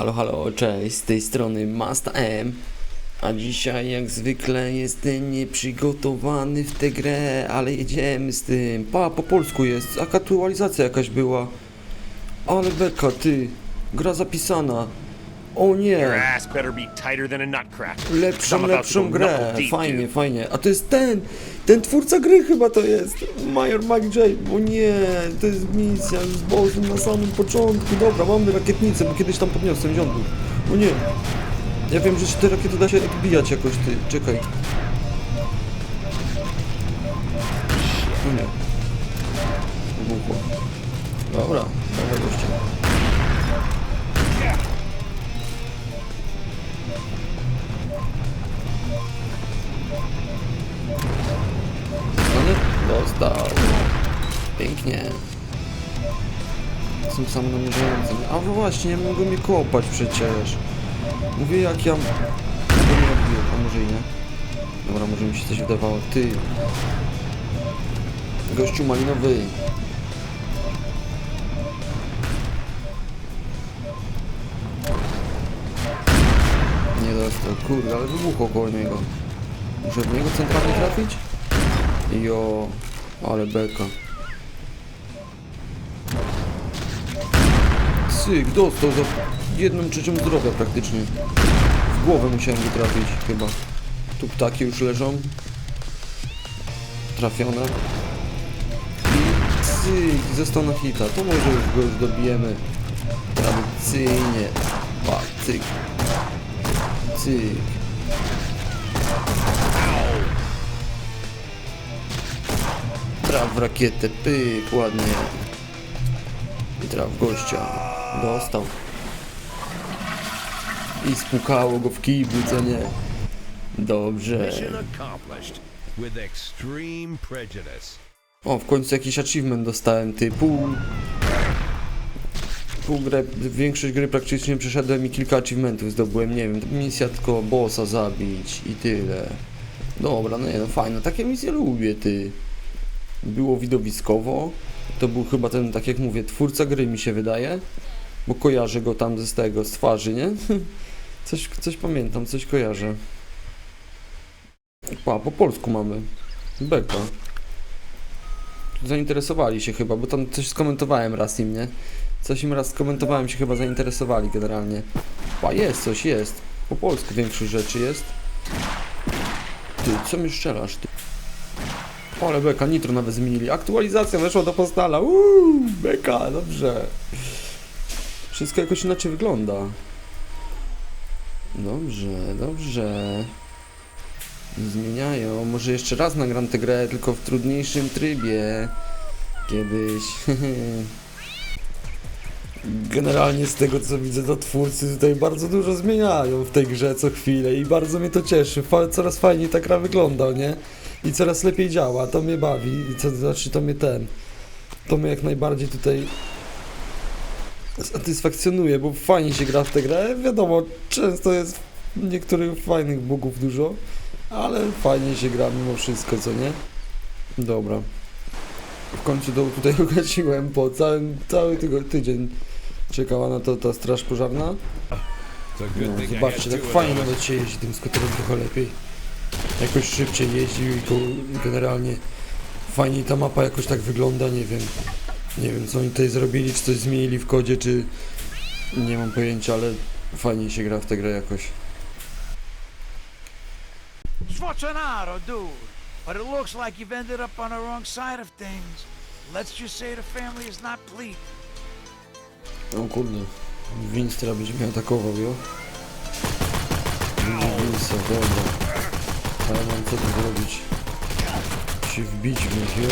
Halo, halo, cześć, z tej strony Masta M. A dzisiaj jak zwykle jestem nieprzygotowany w tę grę, ale jedziemy z tym. Pa, po polsku jest, aktualizacja jakaś była. Ale beka, ty, gra zapisana. O Your nie, ass better be tighter than a nutcracker. lepszą, I'm about to lepszą grę. knuckle deep, Fajnie, dude. fajnie. A to jest ten, ten twórca gry chyba to jest. Major Mike J. O nie, to jest misja z bossem na samym początku. Dobra, mamy rakietnicę, bo kiedyś tam podniosłem ziądów. O nie. Ja wiem, że się te rakiety da się odbijać jakoś, ty. Czekaj. O nie. Wybuchło. Dobra, dobra goście. Dostał. Pięknie. Tym samym namierzającym. A właśnie, mogą mnie kopać przecież. Mówię jak ja... Mogę mnie odbiję, a może i nie. Dobra, może mi się coś wydawało. Ty. Gościu malinowy. Nie dostał, kurde, ale wybuchło koło niego. Muszę w niego centralnie trafić? Jo, ale beka. Syk, dostał za jedną trzecią zdrowia praktycznie. W głowę musiałem go trafić chyba. Tu ptaki już leżą. Trafione. I cyk, na hita. To może już go już dobijemy. Tradycyjnie. Pa, cyk. Cyk. Traf w rakietę, pyk, ładnie. I traf gościa. Dostał. I spukało go w kiblu, co nie? Dobrze. O, w końcu jakiś achievement dostałem, ty. Pół... Pół grę, większość gry praktycznie przeszedłem i kilka achievementów zdobyłem, nie wiem, misja tylko bossa zabić i tyle. Dobra, no nie no, fajne, takie misje lubię, ty. Było widowiskowo, to był chyba ten, tak jak mówię, twórca gry mi się wydaje, bo kojarzę go tam z tego, z twarzy, nie? Coś, coś pamiętam, coś kojarzę. Pa, po polsku mamy. Beka zainteresowali się chyba, bo tam coś skomentowałem raz im, nie? Coś im raz skomentowałem się chyba zainteresowali generalnie. A jest coś, jest. Po polsku większość rzeczy jest. Ty, co mi strzelasz, ty? Ale beka, nitro nawet zmienili. Aktualizacja weszła do postala. Uuu, beka, dobrze. Wszystko jakoś inaczej wygląda. Dobrze, dobrze. Zmieniają. Może jeszcze raz nagram tę grę, tylko w trudniejszym trybie. Kiedyś. Generalnie z tego co widzę, to twórcy tutaj bardzo dużo zmieniają w tej grze co chwilę i bardzo mnie to cieszy. Coraz fajniej ta gra wygląda, nie? I coraz lepiej działa, to mnie bawi. I co znaczy, to mnie ten. To mnie jak najbardziej tutaj satysfakcjonuje, bo fajnie się gra w tę grę. Wiadomo, często jest niektórych fajnych bugów dużo. Ale fajnie się gra mimo wszystko, co nie? Dobra. W końcu do, tutaj ugasiłem po całym, cały tydzień. Czekała na to ta straż pożarna. A good No, zobaczcie, tak fajnie nawet się jeździ tym skuterem trochę lepiej. Jakoś szybciej jeździł i to generalnie fajniej ta mapa jakoś tak wygląda, nie wiem. Nie wiem co oni tutaj zrobili, czy coś zmienili w kodzie, czy... Nie mam pojęcia, ale fajnie się gra w tę grę jakoś. Schwarzenegger, dude. But it looks like you've ended up on the wrong side of things. Let's just say the family is not pleased. O kurde, Vince teraz będzie mnie atakował, jo? Vince'a, dobra. A ja mam co tu zrobić? Się wbić w nich, jo?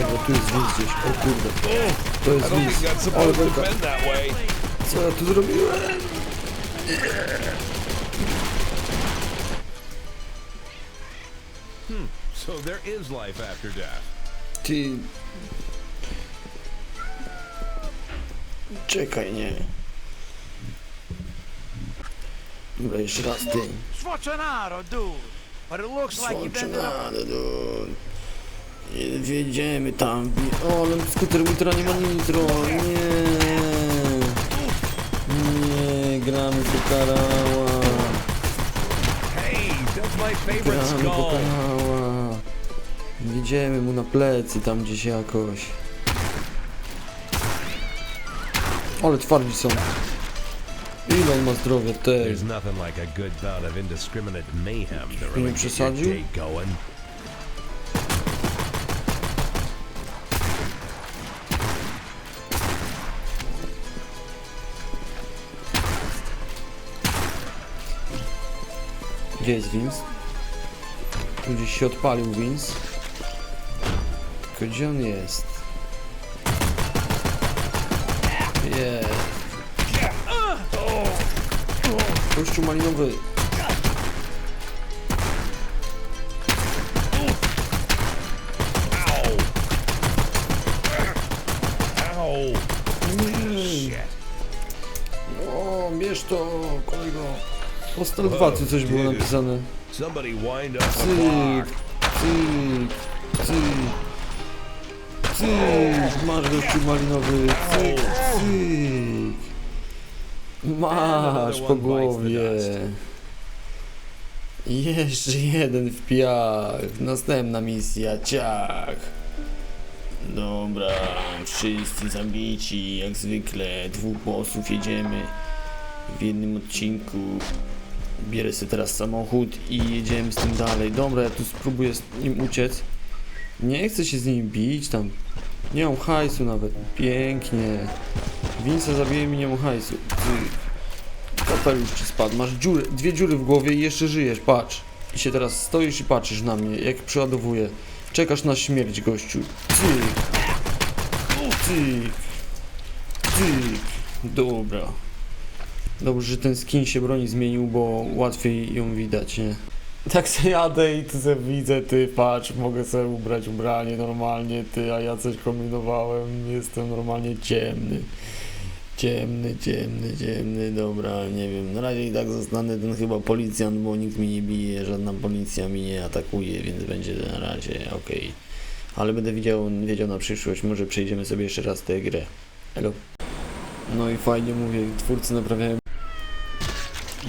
Dobra, tu jest Vince gdzieś, o kurde. To jest that's ale way. Co ja tu zrobiłem? So there is life after death. Ty... Czekaj, nie. Dobra, jeszcze raz ty. Schwarzenegger, dude. But it looks like you've ended up Fortunado, dude. Wjedziemy tam. O, ale skuter ultra nie ma nitro. Nie. Nie, gramy po karała. Hey, that's my favorite Gramy po skull. karała. Wjedziemy mu na plecy tam gdzieś jakoś. Ale twardzi są. Ile on ma. There's nothing like a good bout of indiscriminate mayhem to nie really get your przesadził? day going. Gdzie jest Vince? Tu gdzieś się odpalił Vince. Tylko gdzie on jest? Jest. Kościół malinowy. Ow! O, bierz to, kolego. Postal 2 tu coś było napisane. Cyk, cyk, cyk. Cyk, masz gościu malinowy. Cyk, cyk. Masz po głowie. Jeszcze jeden w piach. Następna misja, ciach. Dobra, wszyscy zabici, jak zwykle. Dwóch bossów jedziemy w jednym odcinku. Bierę sobie teraz samochód i jedziemy z tym dalej. Dobra, ja tu spróbuję z nim uciec. Nie chcę się z nim bić tam. Nie mam hajsu nawet. Pięknie. Wince zabije mi, nie hajsu. Ty. Kapelusz ci spadł. Masz dziury, dwie dziury w głowie i jeszcze żyjesz. Patrz. I się teraz stoisz i patrzysz na mnie, jak przeładowuję. Czekasz na śmierć, gościu. Cyk. Cyk. Cyk. Dobra. Dobrze, że ten skin się broni zmienił, bo łatwiej ją widać, nie? Tak se jadę i tu se widzę, ty patrz, mogę sobie ubrać ubranie normalnie, ty, a ja coś kombinowałem, jestem normalnie ciemny. Ciemny, ciemny, ciemny, dobra, nie wiem, na razie i tak zostanę ten chyba policjant, bo nikt mi nie bije, żadna policja mi nie atakuje, więc będzie na razie okej. Ale będę wiedział, wiedział na przyszłość, może przejdziemy sobie jeszcze raz tę grę. Hello? No i fajnie mówię, twórcy naprawiają.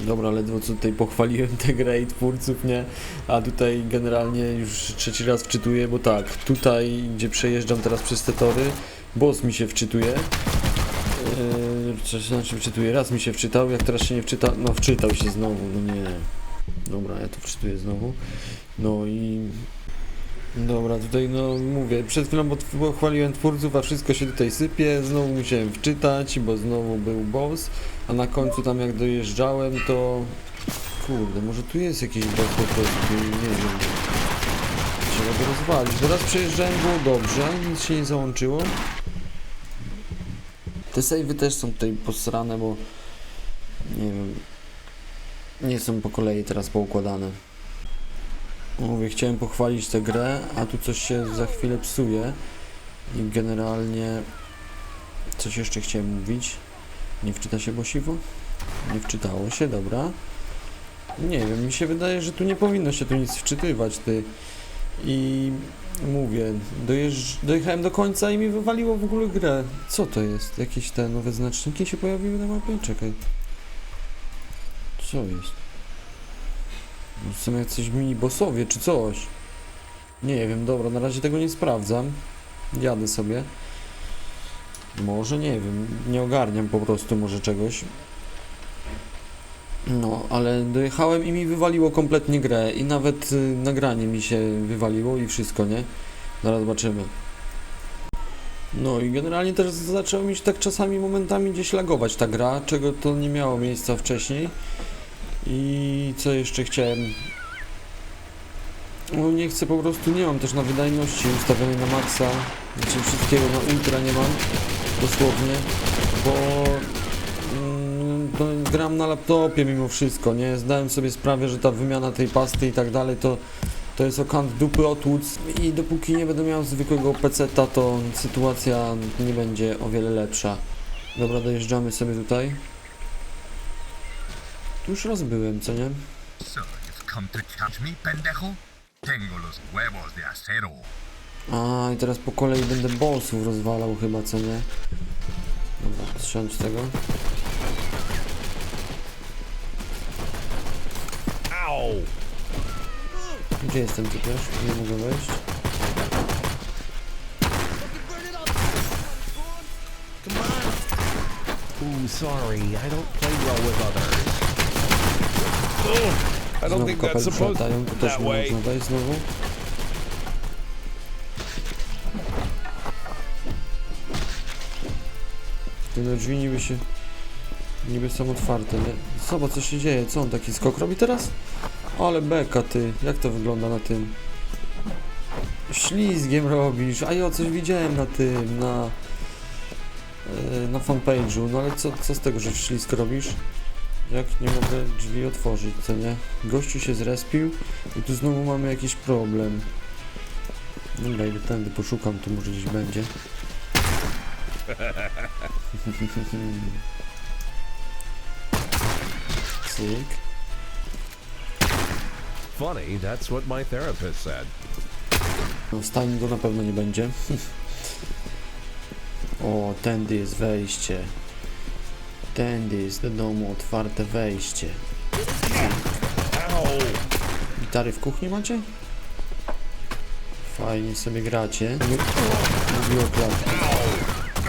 Dobra, ledwo co tutaj pochwaliłem tę grę i twórców, nie? A tutaj generalnie już trzeci raz wczytuję, bo tak, tutaj gdzie przejeżdżam teraz przez te tory, boss mi się wczytuje. Co znaczy wczytuje? Raz mi się wczytał, jak teraz się nie wczyta, no wczytał się znowu, no nie. Dobra, ja to wczytuję znowu. No i Dobra, tutaj no mówię, przed chwilą pod- pochwaliłem twórców, a wszystko się tutaj sypie, znowu musiałem wczytać, bo znowu był boss, a na końcu tam jak dojeżdżałem to... Kurde, może tu jest jakiś boss po prostu, nie wiem. Trzeba go rozwalić, bo raz przejeżdżałem, było dobrze, nic się nie załączyło. Te save'y też są tutaj posrane, bo... Nie wiem... Nie są po kolei teraz poukładane. Mówię, chciałem pochwalić tę grę, a tu coś się za chwilę psuje. I generalnie coś jeszcze chciałem mówić. Nie wczyta się Bosiwo? Nie wczytało się, dobra. Nie wiem, mi się wydaje, że tu nie powinno się tu nic wczytywać, ty. I mówię, dojechałem do końca i mi wywaliło w ogóle grę. Co to jest? Jakieś te nowe znaczniki się pojawiły na mapie? Czekaj. Co jest? Są jacyś mini bossowie czy coś. Nie wiem, dobra, na razie tego nie sprawdzam. Jadę sobie. Może nie wiem, nie ogarniam po prostu może czegoś. No, ale dojechałem i mi wywaliło kompletnie grę i nawet y, nagranie mi się wywaliło i wszystko, nie? Zaraz zobaczymy. No i generalnie też zaczęło mi się tak czasami momentami gdzieś lagować ta gra, czego to nie miało miejsca wcześniej. I co jeszcze chciałem? No nie chcę po prostu, nie mam też na wydajności ustawionej na maksa, znaczy wszystkiego na ultra nie mam, dosłownie, bo gram na laptopie mimo wszystko, nie? Zdałem sobie sprawę, że ta wymiana tej pasty i tak dalej to to jest okant dupy otłuc i dopóki nie będę miał zwykłego peceta, to sytuacja nie będzie o wiele lepsza. Dobra, dojeżdżamy sobie tutaj. Tu już raz byłem, co nie? A i teraz po kolei będę bossów rozwalał chyba, co nie? Dobra, strzelam z tego. Gdzie jestem tu też? Nie mogę wejść. Ooh, sorry. I don't play well with others. I don't Znowu think that's supposed tu też that nie way. można wejść znowu. Te no drzwi niby się... Niby są otwarte, nie? Zobacz co się dzieje, co on taki skok robi teraz? Ale beka ty, jak to wygląda na tym? Ślizgiem robisz, a ja coś widziałem na tym, na... e, Na fanpage'u, no ale co, co z tego, że ślizg robisz? Jak nie mogę drzwi otworzyć, co nie? Gościu się zrespił i tu znowu mamy jakiś problem. Dobra, idę tędy, poszukam, tu może gdzieś będzie. Cyk. Funny, that's what my therapist said. No w stajni go na pewno nie będzie. o, tędy jest wejście. Tędy jest do domu otwarte wejście. Gitary w kuchni macie? Fajnie sobie gracie. Mówił.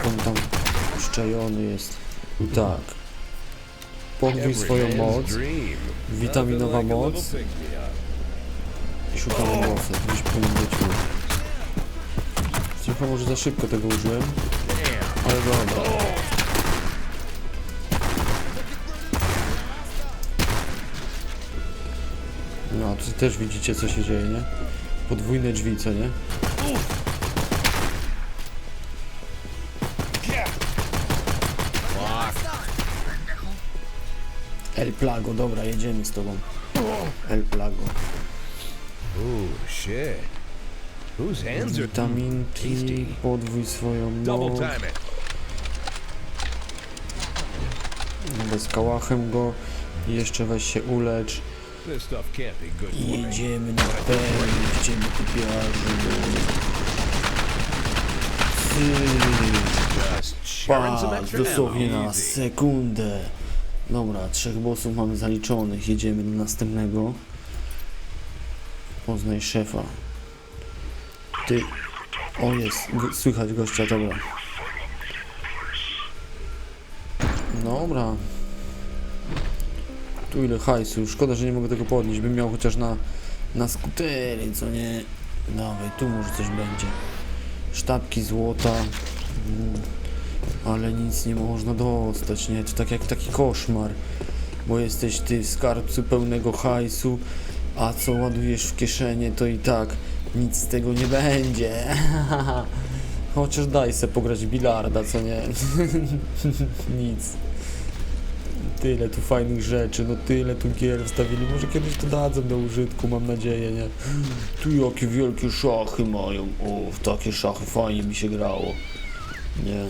On tam szczajony jest. I tak. Podwój swoją moc. Witaminowa moc. Szukamy mocy. Gdzieś powinien być już. Trochę może za szybko tego użyłem. Ale dobra. No, tu też widzicie co się dzieje, nie? Podwójne drzwi, co nie? El Plago, dobra, jedziemy z tobą. El Plago. Ooh, shit. Whose hands are Witaminki, tasty? podwój swoją Double moc. time it. Bez kałachem go. I jeszcze weź się ulecz. This stuff can't be good I for me. jedziemy na pełni w ciebie typiarzu. Just sharing some Patrz, extra dosłownie ammo. na Easy. sekundę. Dobra, trzech bossów mamy zaliczonych. Jedziemy do następnego. Poznaj szefa. Ty... O, jest. Słychać gościa, dobra. Dobra. Tu ile hajsu. Szkoda, że nie mogę tego podnieść. Bym miał chociaż na, na skutery, co nie? Dawaj, tu może coś będzie. Sztabki złota. Mm ale nic nie można dostać, nie? To tak jak taki koszmar, bo jesteś ty w skarbcu pełnego hajsu, a co ładujesz w kieszenie, to i tak nic z tego nie będzie. Chociaż daj se pograć bilarda, co nie? nic. Tyle tu fajnych rzeczy, no tyle tu gier wstawili, może kiedyś to dadzą do użytku, mam nadzieję, nie? Tu jakie wielkie szachy mają, o, w takie szachy fajnie mi się grało. Nie.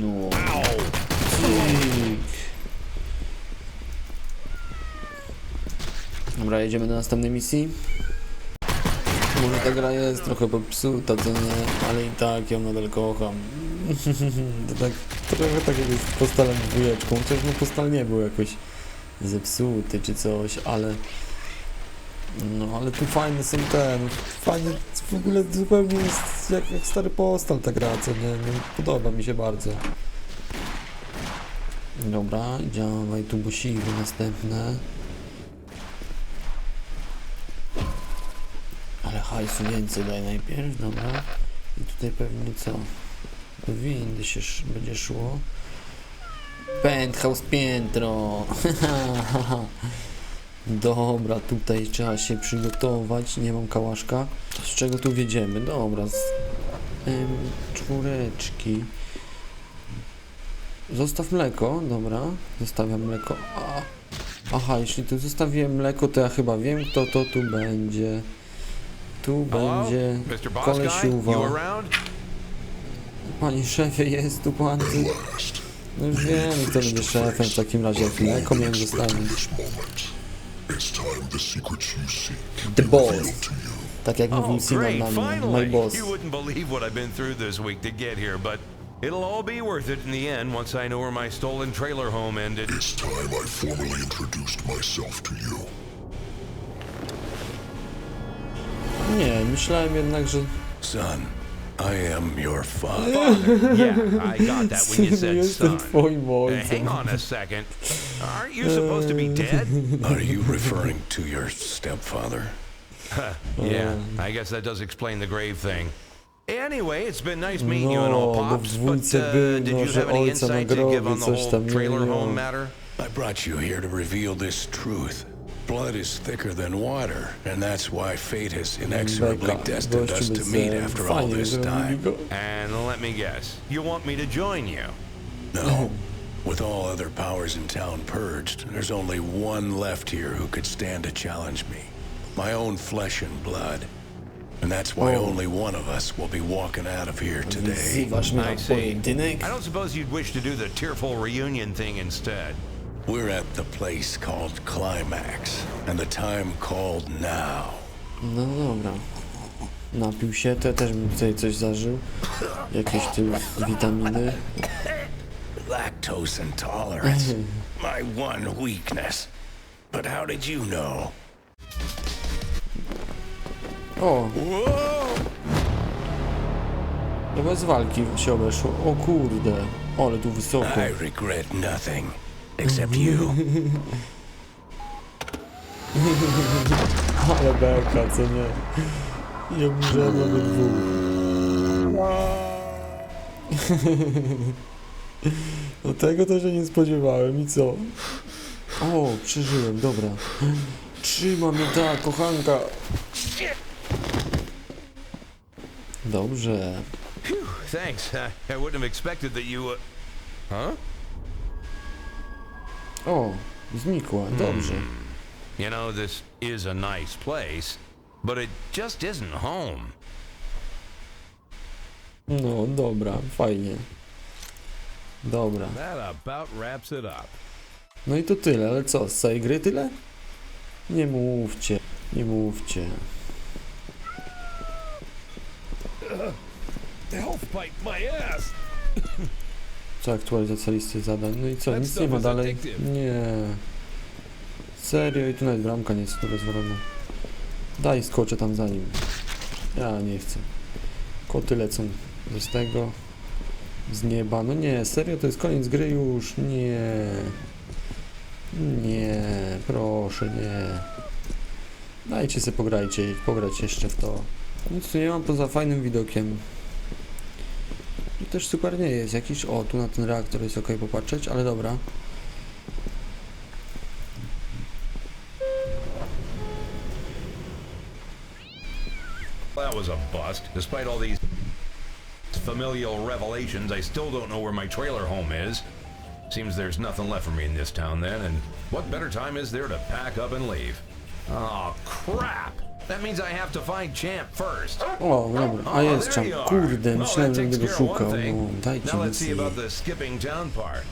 No. Dobra, jedziemy do następnej misji. Może ta gra jest trochę popsuta, co nie, ale i tak ją nadal kocham. to tak, trochę tak jak jest postalem dwójeczką, chociaż no postal nie był jakoś zepsuty czy coś, ale no ale tu fajne są te, no, fajnie, w ogóle zupełnie jest jak, jak stary postal ta gra, co nie, no, podoba mi się bardzo. Dobra, działaj tu bosiwy następne. Hajsu więcej daj najpierw, dobra. I tutaj pewnie co? Windy się będzie szło. Penthouse piętro. Dobra, tutaj trzeba się przygotować. Nie mam kałaszka. Z czego tu wiedziemy? Dobra, z czwóreczki. Zostaw mleko, dobra. Zostawiam mleko. A, aha, jeśli tu zostawiłem mleko, to ja chyba wiem, kto to tu będzie. Tu Hello? będzie Mr. Boss Guy, kolesiuwa. you around? Panie szefie, jest tu pan. No już wiem, kto będzie szefem w takim razie. Jak mleko miałem zostawić. The boss. Tak jak mówił Oh, Sinan na mnie, my boss. You wouldn't believe what I've been through this week to get here, but it'll all be worth it in the end once I know where my stolen trailer home ended. It's time I formally introduced myself to you. Nie, myślałem jednak, że Son, I am your father. Yeah, I got that when you said jestem son. twoim Uh, ojcem. hang on a second. Aren't you supposed to be dead? Are you referring to your stepfather? Yeah, I guess that does explain the grave thing. Anyway, it's been nice meeting you and all, No, bo w pops. But dwójce uh, był, did no, you że have any ojca na insight to give grobie, on the coś whole tam, nie trailer wiem. home matter? I brought you here to reveal this truth. Blood is thicker than water, and that's why fate has inexorably destined us to meet after all this time. And let me guess, you want me to join you? No. With all other powers in town purged, there's only one left here who could stand to challenge me. My own flesh and blood. And that's why Oh. only one of us will be walking out of here today. Wzywasz mnie I na see. I don't suppose you'd wish to do the tearful reunion thing instead. We're at the place called Climax, and the time called now. No dobra. Napił się, to też bym tutaj coś zażył. Jakieś tu witaminy. Lactose intolerance. My one weakness. But how did you know? O! To bez walki się obeszło. O kurde. Ale tu wysoko. I regret nothing. Except you. Ale beka, co nie? Nie umrzemy obydwu. No tego to się nie spodziewałem i co? O, przeżyłem, dobra. Trzyma mnie ta kochanka. Dobrze. Thanks. I, I wouldn't have expected that you. Uh... Huh? O, znikła, dobrze. You know, this is a nice place, but it just isn't home. No, dobra, fajnie. Dobra. That about wraps it up. No i to tyle, ale co, z całej gry tyle? Nie mówcie, nie mówcie. Elf bite my ass. Co aktualizacja listy zadań? No i co, nic nie ma dalej? Nie. Serio i tu nawet bramka nie jest tu rozwalona. Daj skoczę tam za nim. Ja nie chcę. Koty lecą z tego. Z nieba. No nie, serio to jest koniec gry już. Nie. Nie, proszę, nie. Dajcie sobie pograjcie, pograć jeszcze w to. Nic tu nie mam poza fajnym widokiem. Też super nie jest jakiś. O, tu na ten reaktor jest ok popatrzeć, ale dobra. That was a bust. Despite all these familial revelations, I still don't know where my trailer home is. Seems there's nothing left for me in this town then, and what better time is there to pack up and leave? Oh, crap! That means I have to find Champ first. O, dobra, a Oh, jest are. Kurde, myślałem, że będę go szukał. No, dajcie Now let's mi see about the skipping town part.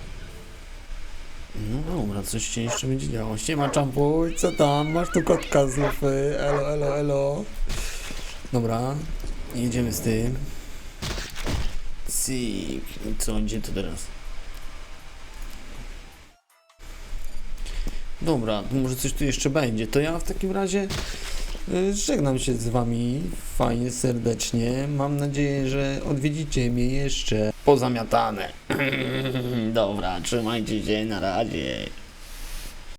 No dobra, coś się jeszcze będzie działo. Siema czampuj, co tam? Masz tu kotka znów. y, Elo, elo, elo. Dobra, jedziemy z tym. Cyk. Co, gdzie to teraz? Dobra, to może coś tu jeszcze będzie. To ja w takim razie żegnam się z wami fajnie, serdecznie. Mam nadzieję, że odwiedzicie mnie jeszcze pozamiatane. Dobra, trzymajcie się, na razie.